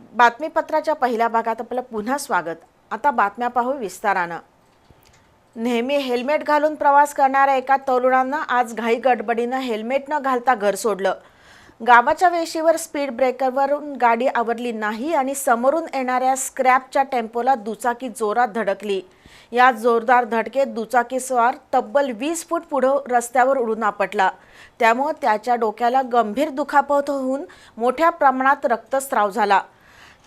बातमीपत्राच्या पहिल्या भागात आपलं पुन्हा स्वागत. आता बातम्या पाहू विस्तारानं. नेहमी हेल्मेट घालून प्रवास करणाऱ्या एका तरुणानं आज घाई गडबडीनं हेल्मेट न घालता घर सोडलं. गावाच्या वेशीवर स्पीड ब्रेकरवरून गाडी आवरली नाही आणि समोरून येणाऱ्या स्क्रॅपच्या टेम्पोला दुचाकी जोरात धडकली. या जोरदार धडकेत दुचाकीस्वार तब्बल वीस फूट पुढं रस्त्यावर उडून आपटला. त्यामुळं त्याच्या डोक्याला गंभीर दुखापत होऊन मोठ्या प्रमाणात रक्तस्राव झाला.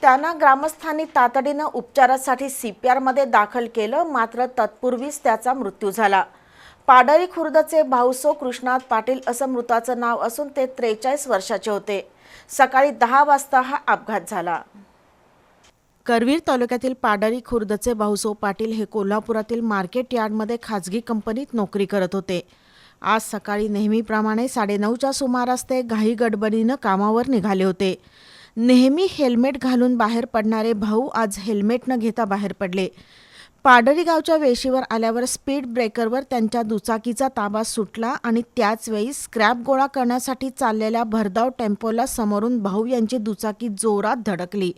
त्यांना ग्रामस्थांनी तातडीनं उपचारासाठी सी पी आरमध्ये दाखल केलं मात्र तत्पूर्वीच त्याचा मृत्यू झाला. पाडरी खुर्दचे भाऊसो कृष्णात पाटील असं मृताचं नाव असून ते त्रेचाळीस वर्षाचे होते. सकाळी दहा वाजता हा अपघात झाला. करवीर तालुक्यातील पाडरी खुर्दचे भाऊसो पाटील हे कोल्हापुरातील मार्केट यार्डमध्ये खाजगी कंपनीत नोकरी करत होते. आज सकाळी नेहमीप्रमाणे साडेनऊच्या सुमारास ते घाई गडबडीनं कामावर निघाले होते. नेहमी हेल्मेट घालून बाहेर पडणारे भाऊ आज हेल्मेट न घेता बाहेर पडले. पाडळी गावच्या वेशीवर आल्यावर स्पीड ब्रेकरवर त्यांच्या दुचाकीचा ताबा सुटला आणि त्याचवेळी स्क्रॅप गोळा करण्यासाठी चाललेल्या भरधाव टेम्पोला समोरून भाऊ यांची दुचाकी जोरात धडकली.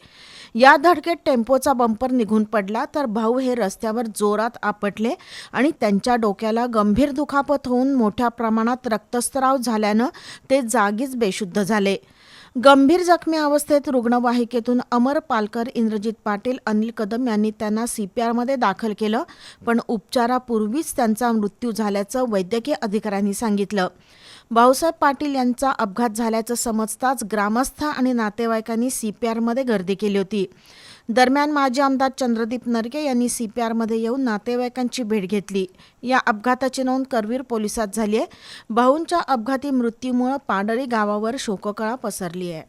या धडकेत टेम्पोचा बंपर निघून पडला तर भाऊ हे रस्त्यावर जोरात आपटले आणि त्यांच्या डोक्याला गंभीर दुखापत होऊन मोठ्या प्रमाणात रक्तस्राव झाल्यानं ते जागीच बेशुद्ध झाले. गंभीर जखमी अवस्थेत रुग्णवाहिकेतून अमर पालकर इंद्रजित पाटील अनिल कदम यांनी त्यांना सी पी आरमध्ये दाखल केलं पण उपचारापूर्वीच त्यांचा मृत्यू झाल्याचं वैद्यकीय अधिकाऱ्यांनी सांगितलं. भाऊसाहेब पाटील यांचा अपघात झाल्याचं समजताच ग्रामस्थ आणि नातेवाईकांनी सी पी आरमध्ये गर्दी केली होती. दरम्यान माजी आमदार चंद्रदीप नरके यांनी सी पी आरमध्ये येऊन नातेवाईकांची भेट घेतली. या अपघाताची नोंद करवीर पोलिसात झाली आहे. भाऊंच्या अपघाती मृत्यूमुळं पांढरी गावावर शोककळा पसरली आहे.